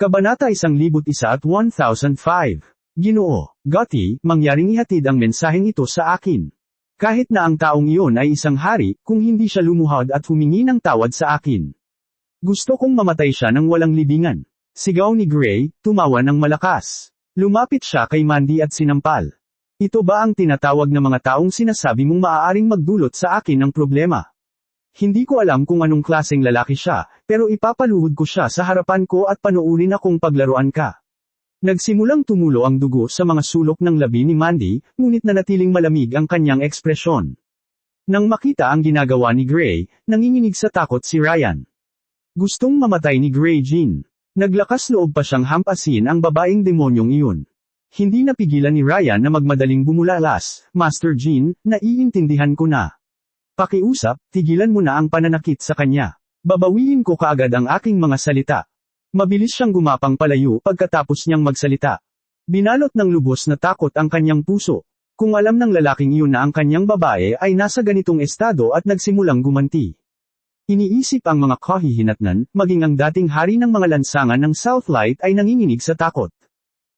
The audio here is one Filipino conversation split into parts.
Kabanata 1001 at 1005. Ginoo, Gotti, mangyaring ihatid ang mensaheng ito sa akin. Kahit na ang taong iyon ay isang hari, kung hindi siya lumuhod at humingi ng tawad sa akin. Gusto kong mamatay siya ng walang libingan. Sigaw ni Gray, tumawa ng malakas. Lumapit siya kay Mandy at sinampal. Ito ba ang tinatawag na mga taong sinasabi mong maaaring magdulot sa akin ng problema? Hindi ko alam kung anong klaseng lalaki siya, pero ipapaluhod ko siya sa harapan ko at panuurin akong paglaruan ka. Nagsimulang tumulo ang dugo sa mga sulok ng labi ni Mandy, ngunit nanatiling malamig ang kanyang ekspresyon. Nang makita ang ginagawa ni Gray, nanginginig sa takot si Ryan. Gustong mamatay ni Gray Jean. Naglakas loob pa siyang hampasin ang babaeng demonyong iyon. Hindi napigilan ni Ryan na magmadaling bumulalas, Master Jean, naiintindihan ko na. Pakiusap, tigilan mo na ang pananakit sa kanya. Babawiin ko kaagad ang aking mga salita. Mabilis siyang gumapang palayo pagkatapos niyang magsalita. Binalot ng lubos na takot ang kanyang puso. Kung alam ng lalaking iyon na ang kanyang babae ay nasa ganitong estado at nagsimulang gumanti. Iniisip ang mga kahihinatnan, maging ang dating hari ng mga lansangan ng Southlight ay nanginginig sa takot.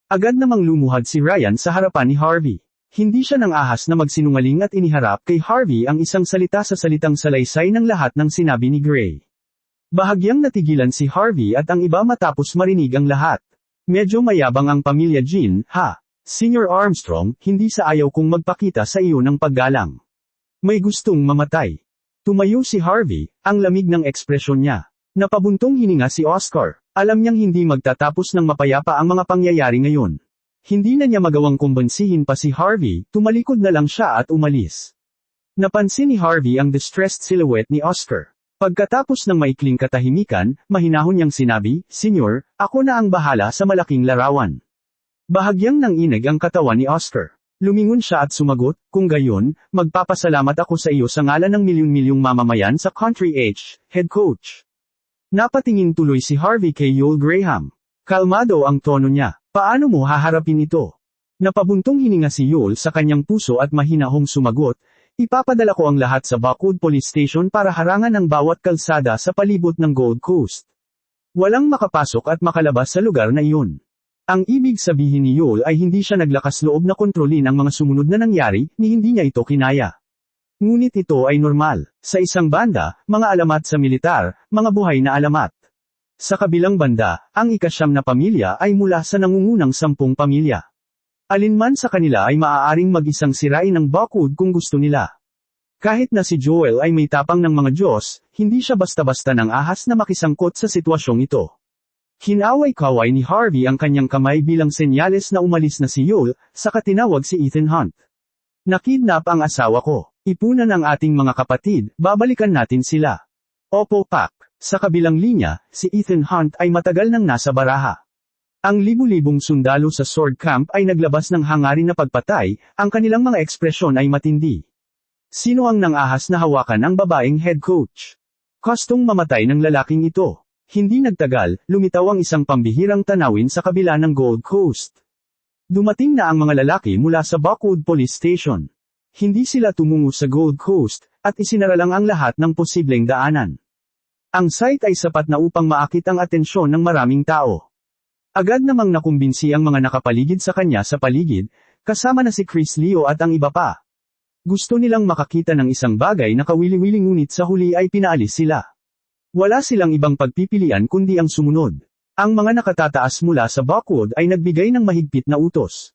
Agad namang lumuhad si Ryan sa harapan ni Harvey. Hindi siya nang ahas na magsinungaling at iniharap kay Harvey ang isang salita sa salitang salaysay ng lahat ng sinabi ni Gray. Bahagyang natigilan si Harvey at ang iba matapos marinig ang lahat. Medyo mayabang ang pamilya Jean, ha? Senior Armstrong, hindi sa ayaw kong magpakita sa iyo ng paggalang. May gustong mamatay. Tumayo si Harvey, ang lamig ng ekspresyon niya. Napabuntong hininga si Oscar. Alam niyang hindi magtatapos ng mapayapa ang mga pangyayari ngayon. Hindi na niya magawang kumbansihin pa si Harvey, tumalikod na lang siya at umalis. Napansin ni Harvey ang distressed silhouette ni Oscar. Pagkatapos ng maikling katahimikan, mahinahon niyang sinabi, Senyor, ako na ang bahala sa malaking larawan. Bahagyang nang inag ang katawan ni Oscar. Lumingon siya at sumagot, kung gayon, magpapasalamat ako sa iyo sa ngalan ng milyon-milyong mamamayan sa Country H, head coach. Napatingin tuloy si Harvey kay Joel Graham. Kalmado ang tono niya. Paano mo haharapin ito? Napabuntong hininga si Yul sa kanyang puso at mahinahong sumagot, ipapadala ko ang lahat sa Backwood Police Station para harangan ang bawat kalsada sa palibot ng Gold Coast. Walang makapasok at makalabas sa lugar na iyon. Ang ibig sabihin ni Yul ay hindi siya naglakas loob na kontrolin ang mga sumunod na nangyari, ni hindi niya ito kinaya. Ngunit ito ay normal. Sa isang banda, mga alamat sa militar, mga buhay na alamat. Sa kabilang banda, ang ikasyam na pamilya ay mula sa nangungunang sampung pamilya. Alinman sa kanila ay maaaring mag-isang sirain ng Buckwood kung gusto nila. Kahit na si Joel ay may tapang ng mga Diyos, hindi siya basta-basta ng ahas na makisangkot sa sitwasyong ito. Hinaway-kaway ni Harvey ang kanyang kamay bilang senyales na umalis na si Joel, sa katinawag si Ethan Hunt. Nakidnap ang asawa ko. Ipunan ang ating mga kapatid, babalikan natin sila. Opo Pak. Sa kabilang linya, si Ethan Hunt ay matagal nang nasa baraha. Ang libu-libong sundalo sa sword camp ay naglabas ng hangarin na pagpatay, ang kanilang mga ekspresyon ay matindi. Sino ang nangahas na hawakan ang babaeng head coach? Kostong mamatay ng lalaking ito. Hindi nagtagal, lumitaw ang isang pambihirang tanawin sa kabila ng Gold Coast. Dumating na ang mga lalaki mula sa Buckwood Police Station. Hindi sila tumungo sa Gold Coast, at isinaralang ang lahat ng posibleng daanan. Ang site ay sapat na upang maakit ang atensyon ng maraming tao. Agad namang nakumbinsi ang mga nakapaligid sa kanya sa paligid, kasama na si Chris Leo at ang iba pa. Gusto nilang makakita ng isang bagay na kawili-wili ngunit sa huli ay pinaalis sila. Wala silang ibang pagpipilian kundi ang sumunod. Ang mga nakatataas mula sa Buckwood ay nagbigay ng mahigpit na utos.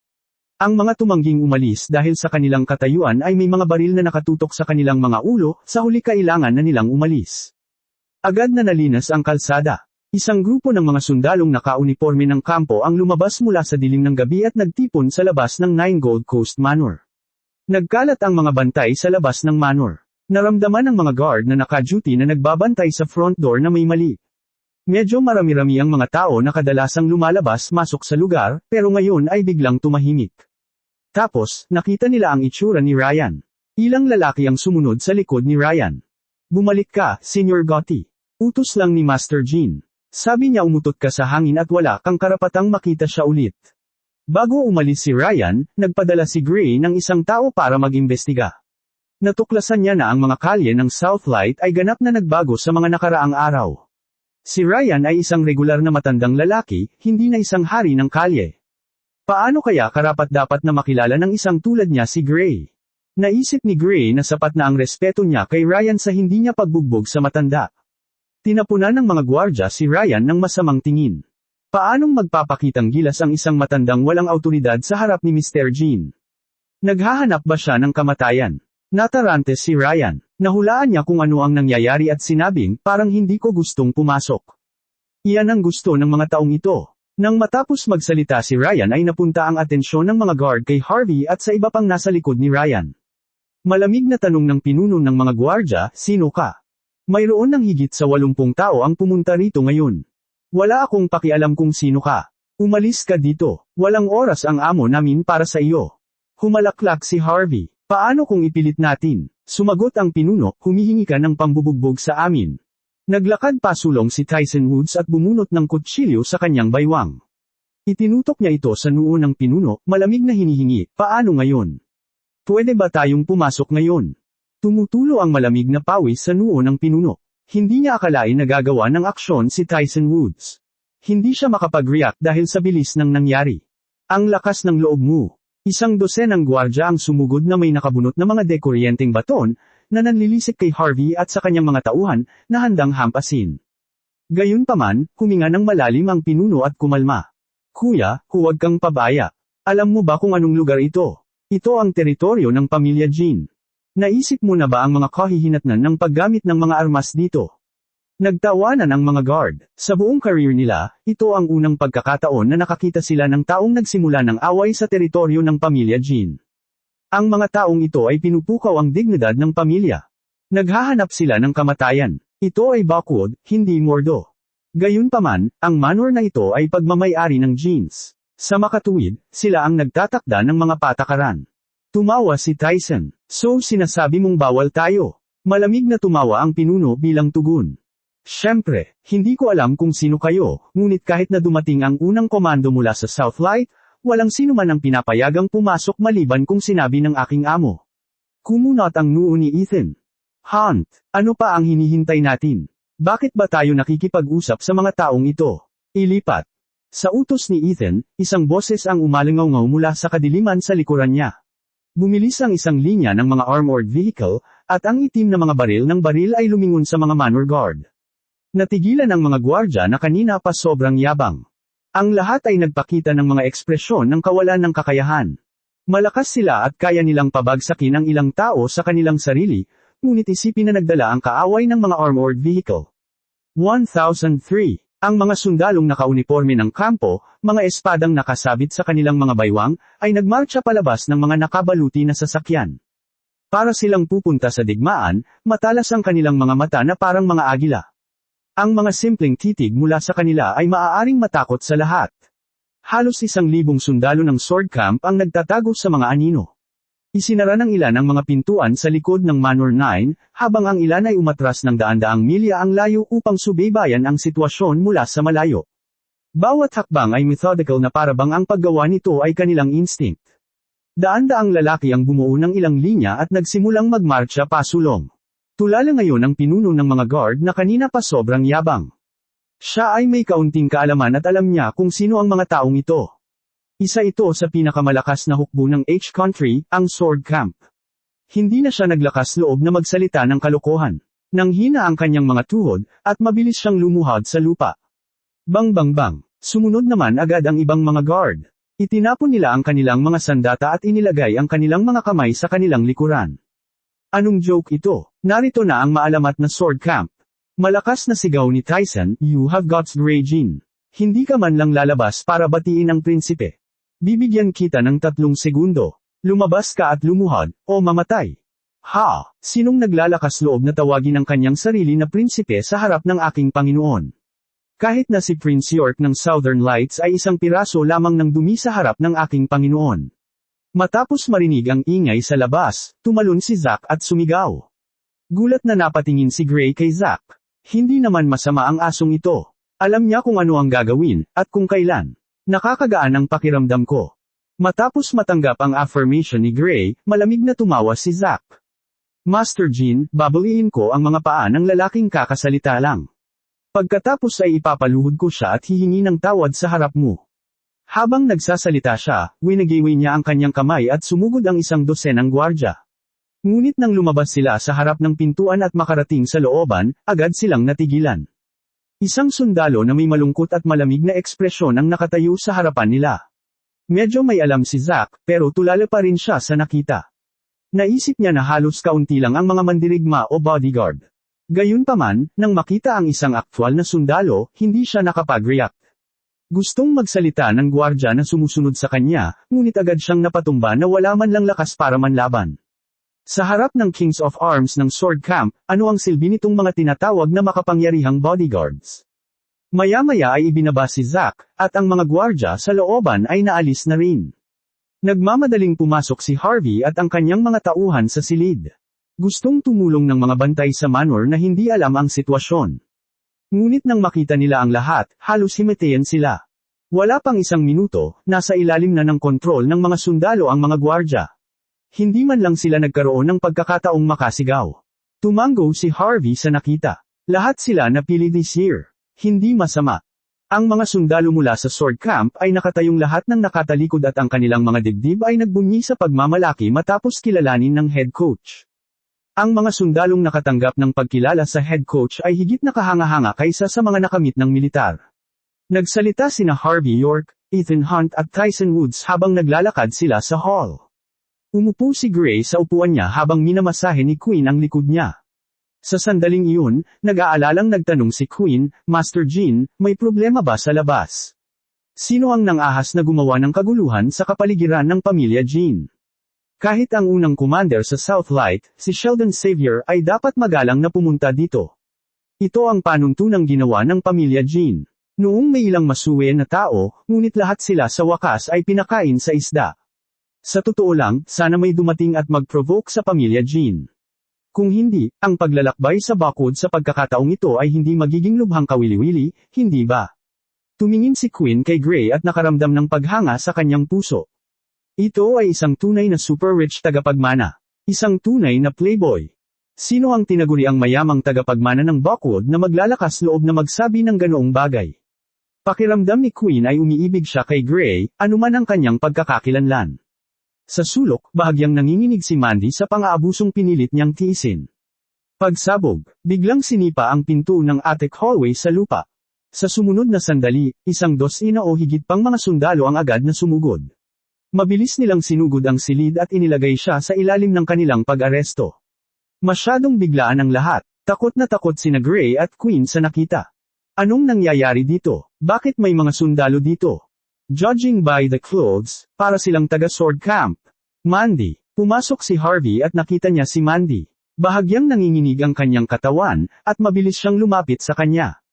Ang mga tumangging umalis dahil sa kanilang katayuan ay may mga baril na nakatutok sa kanilang mga ulo, sa huli kailangan na nilang umalis. Agad na nalinas ang kalsada. Isang grupo ng mga sundalong nakauniforme ng kampo ang lumabas mula sa dilim ng gabi at nagtipon sa labas ng Nine Gold Coast Manor. Nagkalat ang mga bantay sa labas ng manor. Naramdaman ng mga guard na naka-duty na nagbabantay sa front door na may mali. Medyo marami-rami ang mga tao na kadalasang lumalabas-masok sa lugar, pero ngayon ay biglang tumahimik. Tapos, nakita nila ang itsura ni Ryan. Ilang lalaki ang sumunod sa likod ni Ryan. Bumalik ka, Senior Gotti. Utos lang ni Master Jean. Sabi niya umutot ka sa hangin at wala kang karapatang makita siya ulit. Bago umalis si Ryan, nagpadala si Gray ng isang tao para mag-imbestiga. Natuklasan niya na ang mga kalye ng Southlight ay ganap na nagbago sa mga nakaraang araw. Si Ryan ay isang regular na matandang lalaki, hindi na isang hari ng kalye. Paano kaya karapat dapat na makilala ng isang tulad niya si Gray? Naisip ni Gray na sapat na ang respeto niya kay Ryan sa hindi niya pagbugbog sa matanda. Tinapunan ng mga gwardya si Ryan ng masamang tingin. Paanong magpapakitang gilas ang isang matandang walang autoridad sa harap ni Mr. Jean? Naghahanap ba siya ng kamatayan? Natarante si Ryan. Nahulaan niya kung ano ang nangyayari at sinabing, parang hindi ko gustong pumasok. Iyan ang gusto ng mga taong ito. Nang matapos magsalita si Ryan ay napunta ang atensyon ng mga guard kay Harvey at sa iba pang nasa likod ni Ryan. Malamig na tanong ng pinuno ng mga gwardya, sino ka? Mayroon ng higit sa 80 tao ang pumunta rito ngayon. Wala akong pakialam kung sino ka. Umalis ka dito. Walang oras ang amo namin para sa iyo. Humalaklak si Harvey. Paano kung ipilit natin? Sumagot ang pinuno, humihingi ka ng pambubugbog sa amin. Naglakad pasulong si Tyson Woods at bumunot ng kutsilyo sa kanyang baywang. Itinutok niya ito sa noo ng pinuno, malamig na hinihingi, paano ngayon? Pwede ba tayong pumasok ngayon? Tumutulo ang malamig na pawis sa noo ng pinuno. Hindi niya akalain na gagawa ng aksyon si Tyson Woods. Hindi siya makapag-react dahil sa bilis ng nangyari. Ang lakas ng loob mo. Isang dosenang gwardya ang sumugod na may nakabunot na mga dekoryenteng baton, na nanlilisik kay Harvey at sa kanyang mga tauhan, na handang hampasin. Gayunpaman, huminga ng malalim ang pinuno at kumalma. Kuya, huwag kang pabaya. Alam mo ba kung anong lugar ito? Ito ang teritoryo ng pamilya Jean. Naisip mo na ba ang mga kahihinatnan ng paggamit ng mga armas dito? Nagtawanan ang mga guard. Sa buong career nila, ito ang unang pagkakataon na nakakita sila ng taong nagsimula ng away sa teritoryo ng pamilya Jean. Ang mga taong ito ay pinupukaw ang dignidad ng pamilya. Naghahanap sila ng kamatayan. Ito ay backward, hindi mordo. Gayunpaman, ang manor na ito ay pagmamayari ng jeans. Sa makatuwid, sila ang nagtatakda ng mga patakaran. Tumawa si Tyson. So sinasabi mong bawal tayo. Malamig na tumawa ang pinuno bilang tugon. Siyempre, hindi ko alam kung sino kayo, ngunit kahit na dumating ang unang komando mula sa Southlight, walang sino man ang pinapayagang pumasok maliban kung sinabi ng aking amo. Kumunot ang noo ni Ethan. Hunt, ano pa ang hinihintay natin? Bakit ba tayo nakikipag-usap sa mga taong ito? Ilipat. Sa utos ni Ethan, isang boses ang umalingaw mula sa kadiliman sa likuran niya. Bumilis ang isang linya ng mga armored vehicle, at ang itim na mga baril ng baril ay lumingon sa mga manor guard. Natigilan ang mga gwardya na kanina pa sobrang yabang. Ang lahat ay nagpakita ng mga ekspresyon ng kawalan ng kakayahan. Malakas sila at kaya nilang pabagsakin ang ilang tao sa kanilang sarili, ngunit isipin na nagdala ang kaaway ng mga armored vehicle. 1003 ang mga sundalong nakauniforme ng kampo, mga espadang nakasabit sa kanilang mga baywang, ay nagmarcha palabas ng mga nakabaluti na sasakyan. Para silang pupunta sa digmaan, matalas ang kanilang mga mata na parang mga agila. Ang mga simpleng titig mula sa kanila ay maaaring matakot sa lahat. Halos isang libong sundalo ng sword camp ang nagtatago sa mga anino. Isinara ng ilan ang mga pintuan sa likod ng Manor 9, habang ang ilan ay umatras ng daan-daang milya ang layo upang subaybayan ang sitwasyon mula sa malayo. Bawat hakbang ay methodical na parabang ang paggawa nito ay kanilang instinct. Daan-daang lalaki ang bumuo ng ilang linya at nagsimulang magmarcha pasulong. Tulala ngayon ang pinuno ng mga guard na kanina pa sobrang yabang. Siya ay may kaunting kaalaman at alam niya kung sino ang mga taong ito. Isa ito sa pinakamalakas na hukbo ng H-Country, ang Sword Camp. Hindi na siya naglakas loob na magsalita ng kalokohan. Nang hina ang kanyang mga tuhod, at mabilis siyang lumuhad sa lupa. Bang bang bang. Sumunod naman agad ang ibang mga guard. Itinapon nila ang kanilang mga sandata at inilagay ang kanilang mga kamay sa kanilang likuran. Anong joke ito? Narito na ang maalamat na sword camp. Malakas na sigaw ni Tyson, you have got raging. Hindi ka man lang lalabas para batiin ang prinsipe. Bibigyan kita ng tatlong segundo. Lumabas ka at lumuhad, o mamatay. Ha! Sinong naglalakas loob na tawagin ang kanyang sarili na prinsipe sa harap ng aking Panginoon? Kahit na si Prince York ng Southern Lights ay isang piraso lamang ng dumi sa harap ng aking Panginoon. Matapos marinig ang ingay sa labas, tumalon si Zack at sumigaw. Gulat na napatingin si Gray kay Zack. Hindi naman masama ang asong ito. Alam niya kung ano ang gagawin, at kung kailan. Nakakagaan ang pakiramdam ko. Matapos matanggap ang affirmation ni Gray, malamig na tumawa si Zack. Master Jean, babaliin ko ang mga paa ng lalaking kakasalita lang. Pagkatapos ay ipapaluhod ko siya at hihingi ng tawad sa harap mo. Habang nagsasalita siya, winagiwi niya ang kanyang kamay at sumugod ang isang dosenang gwardya. Ngunit nang lumabas sila sa harap ng pintuan at makarating sa looban, agad silang natigilan. Isang sundalo na may malungkot at malamig na ekspresyon ang nakatayo sa harapan nila. Medyo may alam si Zack, pero tulala pa rin siya sa nakita. Naisip niya na halos kaunti lang ang mga mandirigma o bodyguard. Gayunpaman, nang makita ang isang aktwal na sundalo, hindi siya nakapag-react. Gustong magsalita ng gwardya na sumusunod sa kanya, ngunit agad siyang napatumba na wala man lang lakas para manlaban. Sa harap ng Kings of Arms ng Sword Camp, ano ang silbi nitong mga tinatawag na makapangyarihang bodyguards? Maya-maya ay ibinaba si Zack, at ang mga gwardya sa looban ay naalis na rin. Nagmamadaling pumasok si Harvey at ang kanyang mga tauhan sa silid. Gustong tumulong ng mga bantay sa manor na hindi alam ang sitwasyon. Ngunit nang makita nila ang lahat, halos himatayan sila. Wala pang isang minuto, nasa ilalim na ng kontrol ng mga sundalo ang mga gwardya. Hindi man lang sila nagkaroon ng pagkakataong makasigaw. Tumango si Harvey sa nakita. Lahat sila napili this year. Hindi masama. Ang mga sundalo mula sa sword camp ay nakatayong lahat ng nakatalikod at ang kanilang mga dibdib ay nagbunyi sa pagmamalaki matapos kilalanin ng head coach. Ang mga sundalong nakatanggap ng pagkilala sa head coach ay higit na kahanga-hanga kaysa sa mga nakamit ng militar. Nagsalita sina Harvey York, Ethan Hunt at Tyson Woods habang naglalakad sila sa hall. Umupo si Gray sa upuan niya habang minamasahe ni Queen ang likod niya. Sa sandaling iyon, nag-aalalang nagtanong si Queen, Master Jean, may problema ba sa labas? Sino ang nangahas na gumawa ng kaguluhan sa kapaligiran ng pamilya Jean? Kahit ang unang commander sa Southlight, si Sheldon Xavier ay dapat magalang na pumunta dito. Ito ang panuntunang ginawa ng pamilya Jean. Noong may ilang masuwe na tao, ngunit lahat sila sa wakas ay pinakain sa isda. Sa totoo lang, sana may dumating at mag-provoke sa pamilya Jean. Kung hindi, ang paglalakbay sa bakod sa pagkakataong ito ay hindi magiging lubhang kawili-wili, hindi ba? Tumingin si Quinn kay Gray at nakaramdam ng paghanga sa kanyang puso. Ito ay isang tunay na super rich tagapagmana. Isang tunay na playboy. Sino ang tinaguri ang mayamang tagapagmana ng Buckwood na maglalakas loob na magsabi ng ganoong bagay? Pakiramdam ni Queen ay umiibig siya kay Gray, anuman ang kanyang pagkakakilanlan. Sa sulok, bahagyang nanginginig si Mandy sa pang-aabusong pinilit niyang tiisin. Pagsabog, biglang sinipa ang pinto ng attic hallway sa lupa. Sa sumunod na sandali, isang dosina o higit pang mga sundalo ang agad na sumugod. Mabilis nilang sinugod ang silid at inilagay siya sa ilalim ng kanilang pag-aresto. Masyadong biglaan ang lahat, takot na takot sina Gray at Queen sa nakita. Anong nangyayari dito? Bakit may mga sundalo dito? Judging by the clothes, para silang taga-sword camp. Mandy, pumasok si Harvey at nakita niya si Mandy. Bahagyang nanginginig ang kanyang katawan, at mabilis siyang lumapit sa kanya.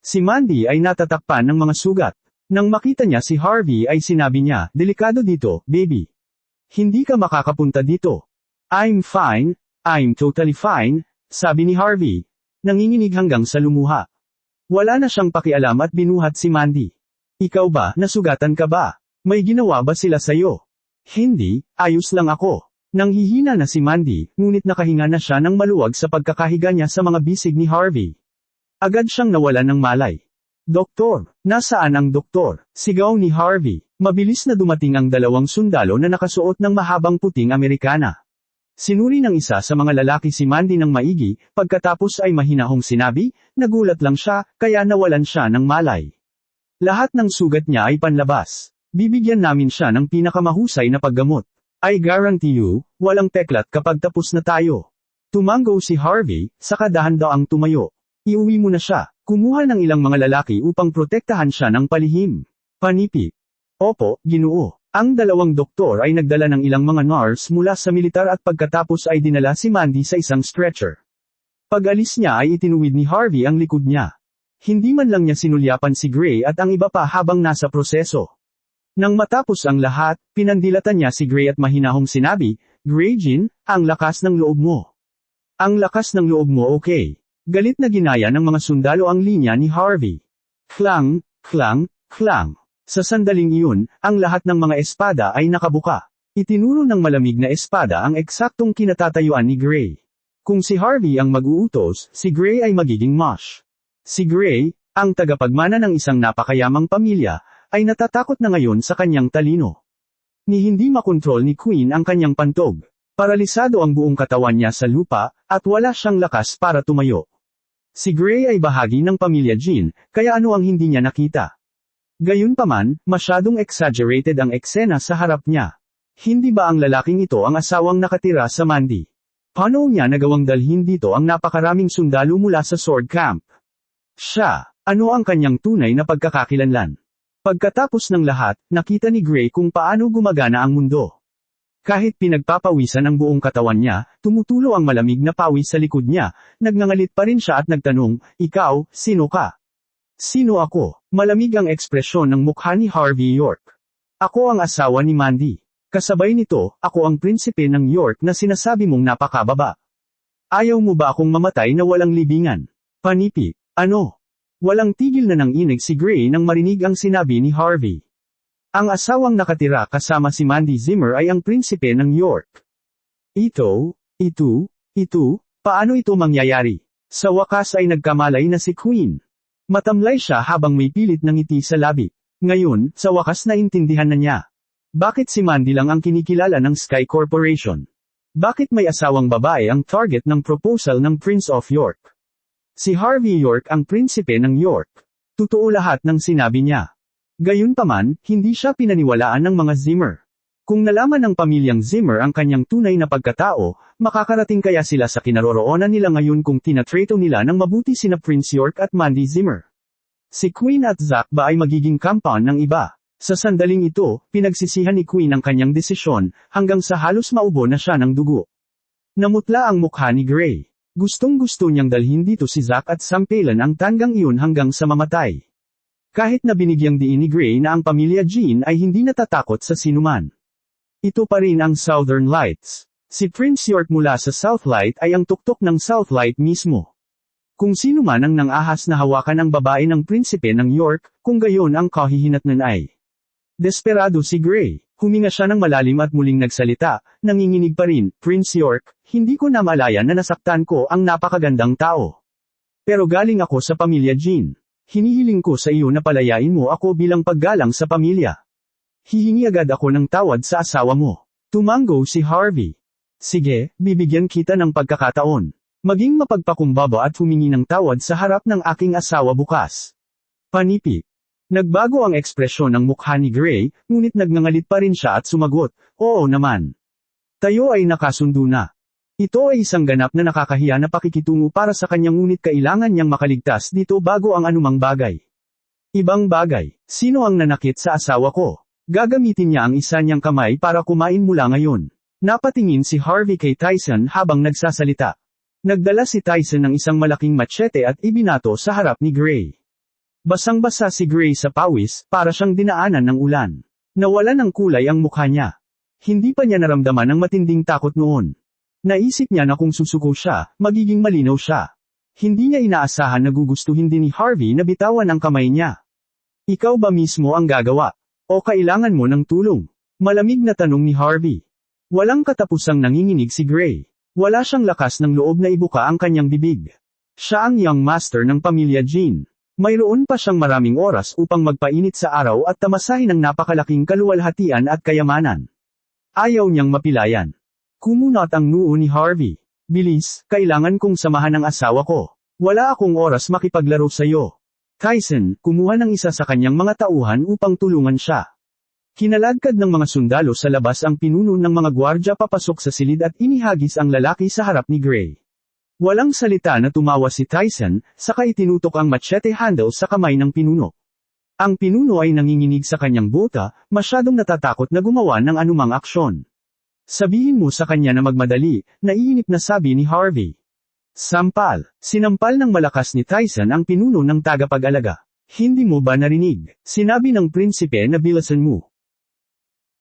Si Mandy ay natatakpan ng mga sugat. Nang makita niya si Harvey ay sinabi niya, delikado dito, baby. Hindi ka makakapunta dito. I'm fine, I'm totally fine, sabi ni Harvey. Nanginginig hanggang sa lumuha. Wala na siyang pakialam at binuhat si Mandy. Ikaw ba, nasugatan ka ba? May ginawa ba sila sa'yo? Hindi, ayos lang ako. Nanghihina na si Mandy, ngunit nakahinga na siya ng maluwag sa pagkakahiga niya sa mga bisig ni Harvey. Agad siyang nawalan ng malay. Doktor, nasaan ang doktor? Sigaw ni Harvey. Mabilis na dumating ang dalawang sundalo na nakasuot ng mahabang puting Amerikana. Sinuri ng isa sa mga lalaki si Mandy ng maigi, pagkatapos ay mahinahong sinabi, nagulat lang siya, kaya nawalan siya ng malay. Lahat ng sugat niya ay panlabas. Bibigyan namin siya ng pinakamahusay na paggamot. I guarantee you, walang peklat kapag tapos na tayo. Tumango si Harvey, saka dahan-daang tumayo. Iuwi mo na siya. Kumuha ng ilang mga lalaki upang protektahan siya ng palihim. Panipi. Opo, ginoo. Ang dalawang doktor ay nagdala ng ilang mga nurse mula sa militar at pagkatapos ay dinala si Mandy sa isang stretcher. Pag-alis niya ay itinuwid ni Harvey ang likod niya. Hindi man lang niya sinulyapan si Gray at ang iba pa habang nasa proseso. Nang matapos ang lahat, pinandilatan niya si Gray at mahinahong sinabi, Gray Jean, ang lakas ng loob mo. Ang lakas ng loob mo okay. Galit na ginaya ng mga sundalo ang linya ni Harvey. Klang, klang, klang. Sa sandaling iyon, ang lahat ng mga espada ay nakabuka. Itinuro ng malamig na espada ang eksaktong kinatatayuan ni Gray. Kung si Harvey ang mag-uutos, si Gray ay magiging mush. Si Gray, ang tagapagmana ng isang napakayamang pamilya, ay natatakot na ngayon sa kanyang talino. Ni hindi makontrol ni Queen ang kanyang pantog. Paralisado ang buong katawan niya sa lupa, at wala siyang lakas para tumayo. Si Gray ay bahagi ng pamilya Jean, kaya ano ang hindi niya nakita? Gayunpaman, masyadong exaggerated ang eksena sa harap niya. Hindi ba ang lalaking ito ang asawang nakatira sa Mandy? Paano niya nagawang dalhin dito ang napakaraming sundalo mula sa sword camp? Siya, ano ang kanyang tunay na pagkakakilanlan? Pagkatapos ng lahat, nakita ni Gray kung paano gumagana ang mundo. Kahit pinagpapawisan ang buong katawan niya, tumutulo ang malamig na pawis sa likod niya, nagngangalit pa rin siya at nagtanong, Ikaw, sino ka? Sino ako? Malamig ang ekspresyon ng mukha ni Harvey York. Ako ang asawa ni Mandy. Kasabay nito, ako ang prinsipe ng York na sinasabi mong napakababa. Ayaw mo ba akong mamatay na walang libingan? Panipi, ano? Walang tigil na nang inig si Gray nang marinig ang sinabi ni Harvey. Ang asawang nakatira kasama si Mandy Zimmer ay ang prinsipe ng York. Ito, ito, ito, paano ito mangyayari? Sa wakas ay nagkamalay na si Queen. Matamlay siya habang may pilit ng ngiti sa labi. Ngayon, sa wakas na intindihan na niya. Bakit si Mandy lang ang kinikilala ng Sky Corporation? Bakit may asawang babae ang target ng proposal ng Prince of York? Si Harvey York ang prinsipe ng York. Totoo lahat ng sinabi niya. Gayunpaman, hindi siya pinaniwalaan ng mga Zimmer. Kung nalaman ng pamilyang Zimmer ang kanyang tunay na pagkatao, makakarating kaya sila sa kinaroroonan nila ngayon kung tinatrato nila ng mabuti sina Prince York at Mandy Zimmer. Si Queen at Zack ba ay magiging compound ng iba? Sa sandaling ito, pinagsisihan ni Queen ang kanyang desisyon, hanggang sa halos maubo na siya ng dugo. Namutla ang mukha ni Gray. Gustong gusto niyang dalhin dito si Zack at sampelan ang tanggang iyon hanggang sa mamatay. Kahit na binigyang diin ni Gray na ang pamilya Jean ay hindi natatakot sa sinuman. Ito pa rin ang Southern Lights. Si Prince York mula sa Southlight ay ang tuktok ng Southlight mismo. Kung sino man ang nangahas na hawakan ang babae ng prinsipe ng York, kung gayon ang kahihinatnan ay. Desperado si Gray. Huminga siya ng malalim at muling nagsalita, nanginginig pa rin, Prince York, hindi ko na malaya na nasaktan ko ang napakagandang tao. Pero galing ako sa pamilya Jean. Hinihiling ko sa iyo na palayain mo ako bilang paggalang sa pamilya. Hihingi agad ako ng tawad sa asawa mo. Tumango si Harvey. Sige, bibigyan kita ng pagkakataon. Maging mapagpakumbaba at humingi ng tawad sa harap ng aking asawa bukas. Panipi. Nagbago ang ekspresyon ng mukha ni Gray, ngunit nagngangalit pa rin siya at sumagot, Oo naman. Tayo ay nakasundo na. Ito ay isang ganap na nakakahiya na pakikitungo para sa kanyang ngunit kailangan niyang makaligtas dito bago ang anumang bagay. Ibang bagay, sino ang nanakit sa asawa ko? Gagamitin niya ang isa niyang kamay para kumain mula ngayon. Napatingin si Harvey kay Tyson habang nagsasalita. Nagdala si Tyson ng isang malaking machete at ibinato sa harap ni Gray. Basang-basa si Gray sa pawis, para siyang dinaanan ng ulan. Nawala ng kulay ang mukha niya. Hindi pa niya naramdaman ang matinding takot noon. Naisip niya na kung susuko siya, magiging malinaw siya. Hindi niya inaasahan na gugustuhin din ni Harvey na bitawan ang kamay niya. Ikaw ba mismo ang gagawa? O kailangan mo ng tulong? Malamig na tanong ni Harvey. Walang katapusang nanginginig si Gray. Wala siyang lakas ng loob na ibuka ang kanyang bibig. Siya ang young master ng pamilya Jean. Mayroon pa siyang maraming oras upang magpainit sa araw at tamasahin ang napakalaking kaluwalhatian at kayamanan. Ayaw niyang mapilayan. Kumunot ang noo ni Harvey. Bilis, kailangan kong samahan ang asawa ko. Wala akong oras makipaglaro sa iyo. Tyson, kumuha ng isa sa kanyang mga tauhan upang tulungan siya. Kinalagkad ng mga sundalo sa labas ang pinuno ng mga gwardya papasok sa silid at inihagis ang lalaki sa harap ni Gray. Walang salita na tumawa si Tyson, saka itinutok ang machete handle sa kamay ng pinuno. Ang pinuno ay nanginginig sa kanyang bota, masyadong natatakot na gumawa ng anumang aksyon. Sabihin mo sa kanya na magmadali, naiinip na sabi ni Harvey. Sampal, sinampal ng malakas ni Tyson ang pinuno ng tagapag-alaga. Hindi mo ba narinig? Sinabi ng prinsipe na bilasan mo.